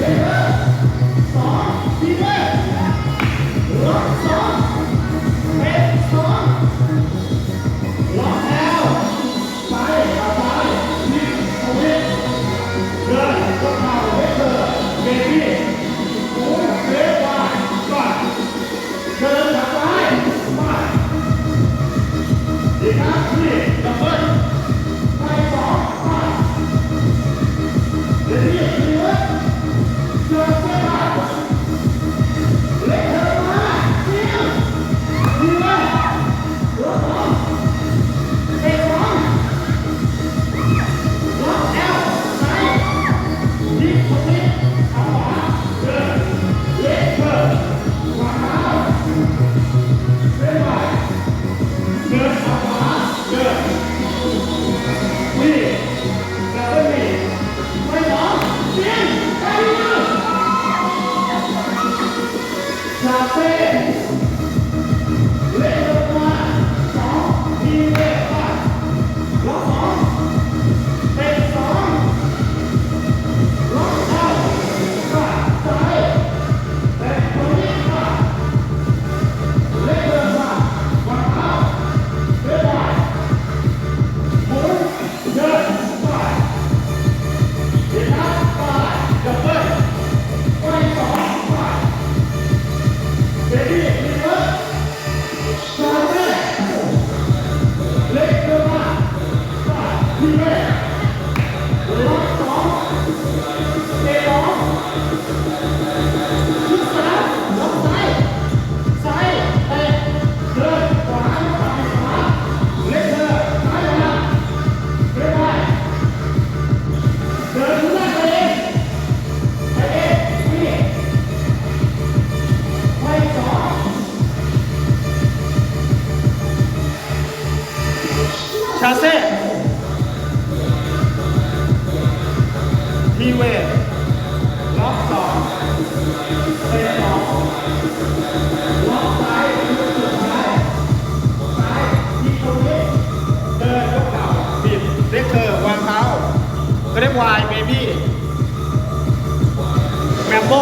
Yeah. ชาเซ่ทีเวทล็อกสองเตะสองล็อกซ้ายสุดท้ายซ้ายทีตรงนี้เดินยกเข่าบิดเล็กเธอวางเท้าก็ได้ยกวายเบบี้แมมโบ